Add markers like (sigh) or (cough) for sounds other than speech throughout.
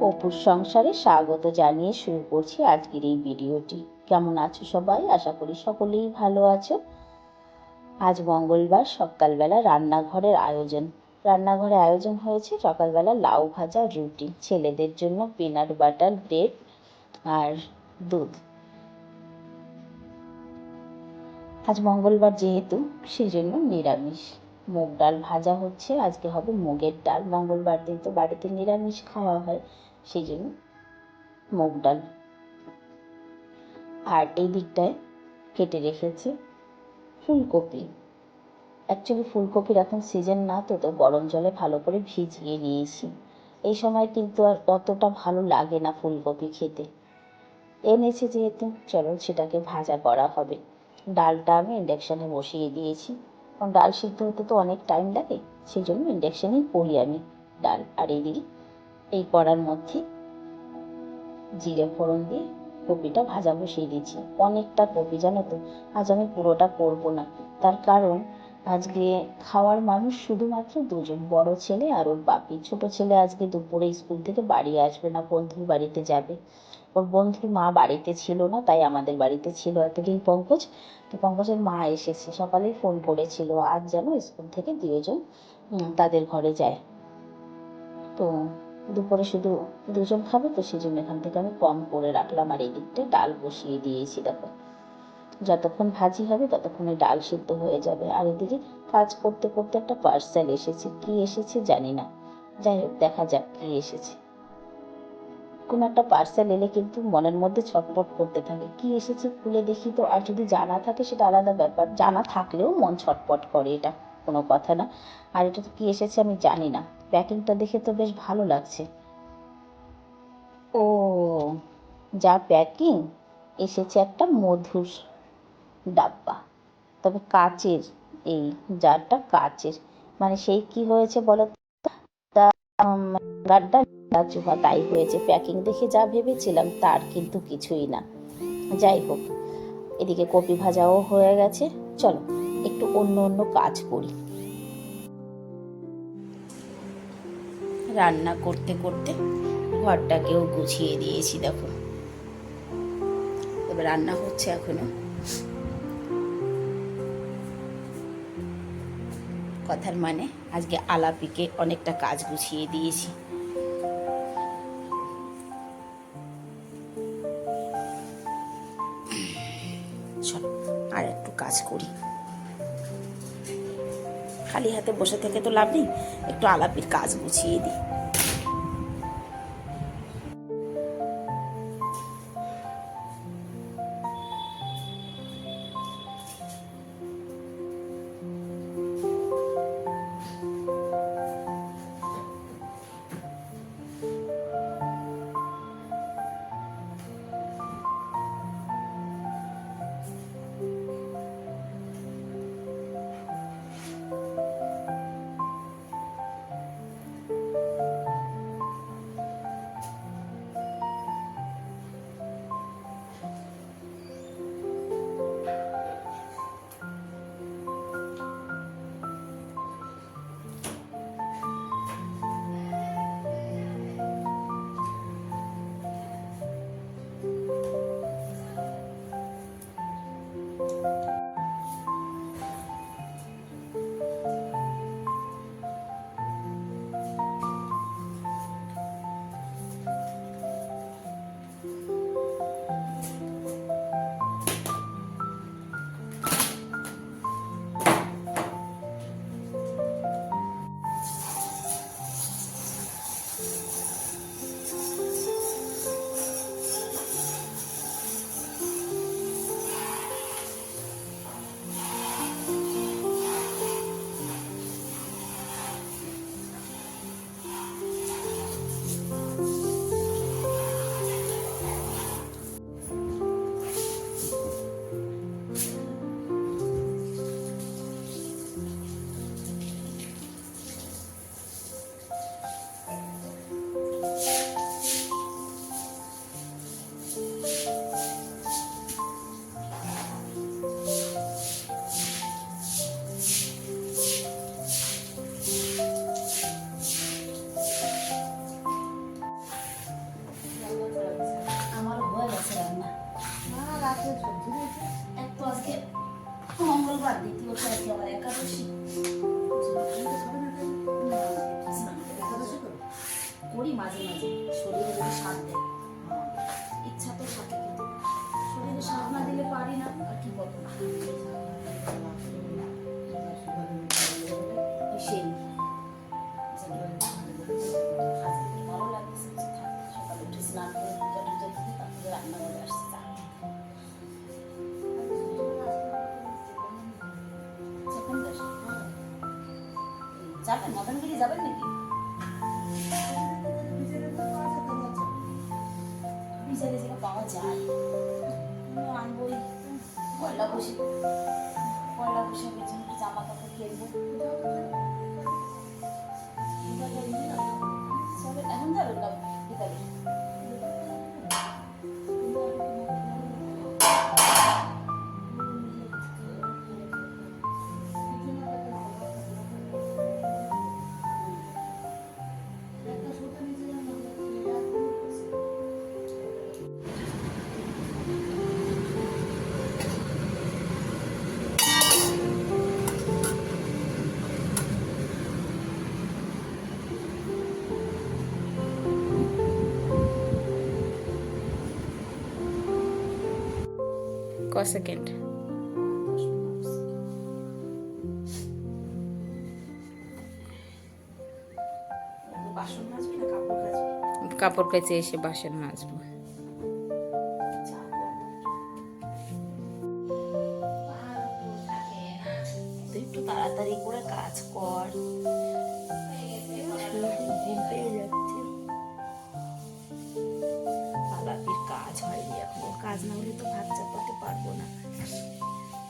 অপুর সংসারে স্বাগত জানিয়ে শুরু করছি আজকের এই ভিডিওটি। কেমন আছো সবাই? আশা করি সকলেই ভালো আছো। আজ মঙ্গলবার, সকালবেলা রান্নাঘরের আয়োজন। রান্নাঘরে আয়োজন হয়েছে সকালবেলা লাউ ভাজা, রুটি, ছেলেদের জন্য পিনাট বাটার ব্রেড আর দুধ। আজ মঙ্গলবার যেহেতু সেই জন্য নিরামিষ। মুগ ডাল ভাজা হচ্ছে, আজকে হবে মুগের ডাল। মঙ্গলবার দিন তো বাড়িতে নিরামিষ খাওয়া হয় সেই জন্য মুগ ডাল। আর এই দিকটায় কেটে রেখেছি ফুলকপি। অ্যাকচুয়ালি ফুলকপির এখন সিজন না তো তো গরম জলে ভালো করে ভিজিয়ে নিয়েছি। এই সময় কিন্তু আর অতটা ভালো লাগে না ফুলকপি খেতে। এনেছি যেহেতু, চলো সেটাকে ভাজা করা হবে। ডালটা আমি ইন্ডাকশানে বসিয়ে দিয়েছি। কারণ ডাল সিদ্ধ হতে তো অনেক টাইম লাগে সেই জন্য ইন্ডাকশানেই করি আমি ডাল আর এদিকে এই কড়ার মধ্যে জিরে ফোড়ন দিয়ে কপিটা ভাজা বসিয়ে দিয়েছি। অনেকটা কপি, জানো তো? আজ আমি পুরোটা করব না। তার কারণ আজকে খাওয়ার মানুষ শুধুমাত্র দুজন, বড় ছেলে আর ওর বাপি। ছোট ছেলে আজকে দুপুরে স্কুল থেকে বাড়ি আসবে না, বন্ধুর বাড়িতে যাবে। ওর বন্ধুর মা বাড়িতে ছিল না, তাই আমাদের বাড়িতে ছিল এতদিন পঙ্কজ। তো পঙ্কজের মা এসেছে সকালেই ফোন করেছিল, আজ যেন স্কুল থেকে দুজন তাদের ঘরে যায়। তো দুপুরে শুধু দুজন খাবে, তো সেই জন্য এখান থেকে আমি কম করে রাখলাম, আর এদিকটা ডাল বসিয়ে দিয়েছি, দেখো। যতক্ষণ ভাজি হবে ততক্ষণে ডাল সিদ্ধ হয়ে যাবে। আর এদিকে কাজ করতে করতে একটা পার্সেল এসেছে। কি এসেছে জানি না। যাই হোক, দেখা যাক কি এসেছে। কোনো একটা পার্সেল এলে কিন্তু মনের মধ্যে ছটফট করতে থাকে। কি এসেছে খুলে দেখি তো। আর যদি জানা থাকে সেটা আলাদা ব্যাপার। জানা থাকলেও মন ছটফট করে এটা। কোনো কথা না। আর এটা তো কি এসেছে আমি জানি না। প্যাকিংটা দেখে তো বেশ ভালো লাগছে। ও, যা প্যাকিং, এসেছে একটা মধুর ডাব্বা। তবে কাচের, এই জারটা কাচের। মানে সেই কি হয়েছে বলো গাড্ডা চুহা, তাই হয়েছে। প্যাকিং দেখে যা ভেবেছিলাম, তার কিন্তু কিছুই না। যাই হোক, এদিকে কপি ভাজাও হয়ে গেছে। চলো, একটু অন্য অন্য কাজ করি। রান্না করতে করতে ঘরটাকেও গুছিয়ে দিয়েছি, দেখো। তবে রান্না হচ্ছে এখনও। কথার মানে আজকে আলাপিকে অনেকটা কাজ গুছিয়ে দিয়েছি। আর একটু কাজ করি। খালি হাতে বসে থেকে তো লাভ নেই, একটু আলাপির কাজ গুছিয়ে দিই। দ্বিতীয়টা আছে আমার একাদশী। করি মাঝে মাঝে। মদনগিরি যাবেন নাকি? বিজারে যেটা পাওয়া যায়। আনবোই পয়লা বসে পয়লা বসে জামা কাপড় কিনবো। ক সেকেন্ড কাপড় কাচে এসে বাসন মাজবো। কাজ না হলে তো ভাত চাপাতে পারব না।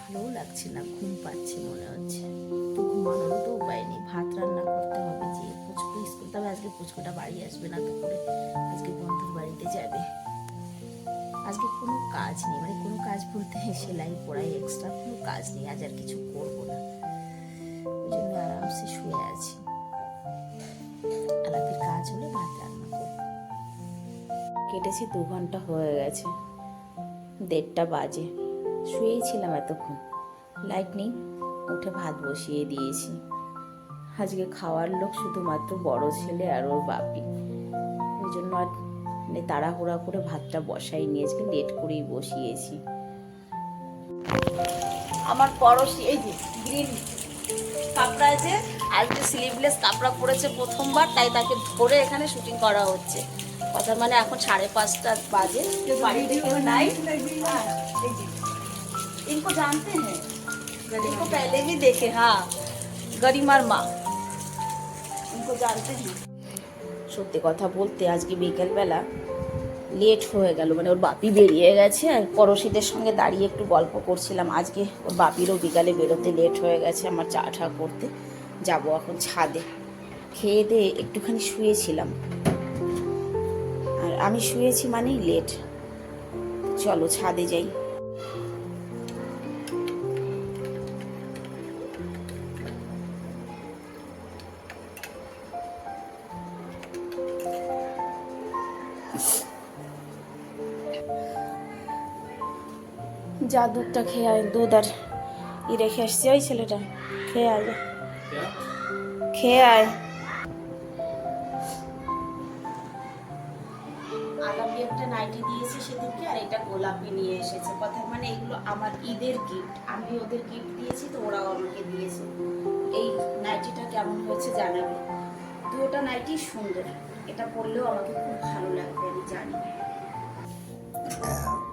ভালোও লাগছে না, ঘুম পাচ্ছে মনে হচ্ছে। তো ঘুমানোরও তো উপায় নেই, ভাত রান্না করতে হবে যে, পুচকু স্কুল, তবে আজকে পুচকুটা বাড়ি আসবে না তো করে আজকে বন্ধুর বাড়িতে যাবে। আজকে কোনো কাজ নেই মানে কোনো কাজ বলতে (laughs) সেলাই পড়াই এক্সট্রা কোনো কাজ নেই, আজ আর কিছু করব না। ওই জন্য আরামসে শুয়ে আছি। আলাপের কাজ হলে ভাত রান্না করব। কেটেছে দু ঘণ্টা হয়ে গেছে। দেড়টা বাজে। শুয়েই ছিলাম এতক্ষণ। লাইট নেই, উঠে ভাত বসিয়ে দিয়েছি। আজকে খাওয়ার লোক শুধুমাত্র বড় ছেলে আর ওর বাপি। ওই জন্য আর মানে তাড়াহুড়া করে ভাতটা বসাই নিয়ে আজকে লেট করেই বসিয়েছি। আমার পড়োশি, এই যে গ্রিন কাপড়া আছে আজকে স্লিভলেস কাপড়া পরেছে প্রথমবার, তাই তাকে ধরে এখানে শুটিং করা হচ্ছে। কথা মানে এখন সাড়ে পাঁচটা বাজে বাড়িতে কেউ নাই हाँ, এই যে। इनको जानते हैं इनको पहले भी देखे हाँ गरिमार माँ इनको जानते हैं সত্যি কথা বলতে আজকে বিকেলবেলা লেট হয়ে গেল মানে ওর বাপি বেরিয়ে গেছে আর পড়োশিদের সঙ্গে দাঁড়িয়ে একটু গল্প করছিলাম আজকে ওর বাপিরও বিকালে বেরোতে লেট হয়ে গেছে আমার চা ঠা করতে যাব এখন ছাদে খেয়ে দিয়ে একটুখানি শুয়েছিলাম আর আমি শুয়েছি মানেই লেট চলো ছাদে যাই। যা দুধটা খেয়ে আয় দুধ আর ই রেখে আসছে। ওই ছেলেটা খেয়ে আয়। খেয়ে আয়। আগামী একটা নাইটি দিয়েছে সেদিনকে আর এটা গোলাপি নিয়ে এসেছে। কথা মানে এগুলো আমার ঈদের গিফট আমি ওদের গিফট দিয়েছি তো ওরাও আমাকে দিয়েছে। এই নাইটিটা কেমন হয়েছে জানাবে। দুটা নাইটি সুন্দর। এটা পরলেও আমাকে খুব ভালো লাগবে আমি জানি।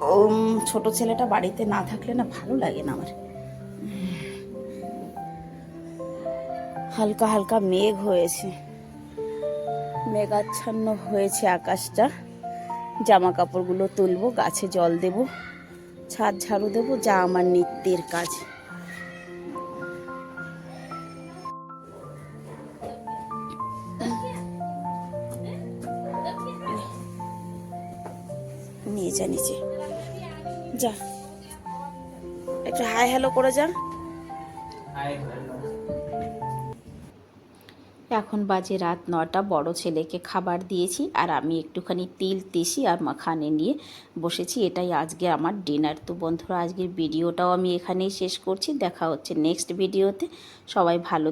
ওম, ছোট ছেলেটা বাড়িতে না থাকলে না ভালো লাগে না আমার। হালকা হালকা মেঘ হয়েছে। মেঘাচ্ছন্ন হয়েছে আকাশটা। জামা কাপড়গুলো তুলবো, গাছে জল দেব, ছাদ ঝাড়ু দেবো, যা আমার নিত্যের কাজ। নিয়ে যা নিচে। যা। একটু হাই হ্যালো করে যা। এখন বাজে রাত নটা বড় ছেলেকে খাবার দিয়েছি আর আমি একটুখানি তিল তেসি আর মাখানে নিয়ে বসেছি। এটাই আজকে আমার ডিনার। তো বন্ধুরা, আজকের ভিডিওটাও আমি এখানেই শেষ করছি। দেখা হচ্ছে নেক্সট ভিডিওতে। সবাই ভালো